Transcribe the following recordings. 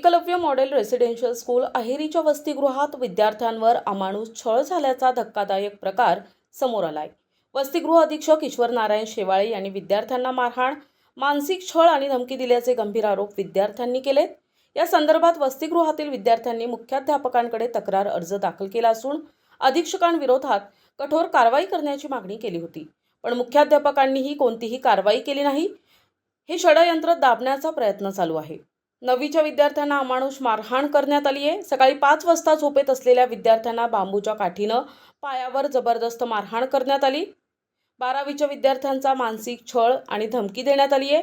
Eklavya model residential school अहेरीच्या वसतिगृहात विद्यार्थ्यांवर अमाणूस छळ झाल्याचा धक्कादायक प्रकार समोर आलाय. वसतिगृह अधीक्षक ईश्वर नारायण शेवाळे यांनी विद्यार्थ्यांना मारहाण मानसिक छळ आणि धमकी दिल्याचे गंभीर आरोप विद्यार्थ्यांनी केलेत. या संदर्भात वसतिगृहातील विद्यार्थ्यांनी मुख्याध्यापकांकडे तक्रार अर्ज दाखल केला असून अधीक्षकांविरोधात कठोर कारवाई करण्याची मागणी केली होती. पण मुख्याध्यापकांनीही कोणतीही कारवाई केली नाही. हे षडयंत्र दाबण्याचा प्रयत्न चालू आहे. नववीच्या विद्यार्थ्यांना अमानुष मारहाण करण्यात आली आहे. सकाळी पाच वाजता झोपेत असलेल्या विद्यार्थ्यांना बांबूच्या काठीनं पायावर जबरदस्त मारहाण करण्यात आली. बारावीच्या विद्यार्थ्यांचा मानसिक छळ आणि धमकी देण्यात आली आहे.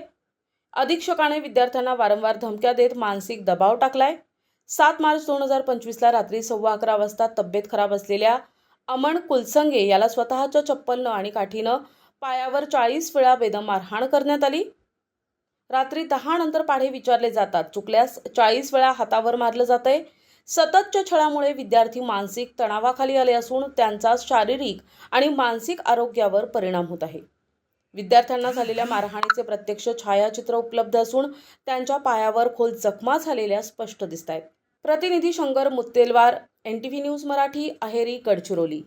अधीक्षकाने विद्यार्थ्यांना वारंवार धमक्या देत मानसिक दबाव टाकलाय. सात मार्च दोन हजार पंचवीसला रात्री सव्वा अकरा वाजता तब्येत खराब असलेल्या अमन कुलसंगे याला स्वतःच्या चप्पलनं आणि काठीनं पायावर चाळीस वेळा बेदम मारहाण करण्यात आली. रात्री दहा नंतर पाढे विचारले जातात. चुकल्यास चाळीस वेळा हातावर मारलं जातंय. सततच्या छळामुळे विद्यार्थी मानसिक तणावाखाली आले असून त्यांचा शारीरिक आणि मानसिक आरोग्यावर परिणाम होत आहे. विद्यार्थ्यांना झालेल्या मारहाणीचे प्रत्यक्ष छायाचित्र उपलब्ध असून त्यांच्या पायावर खोल जखमा झालेल्या स्पष्ट दिसत आहेत प्रतिनिधी Shankar Muttelwar N T V news Marathi Aheri Gadchiroli.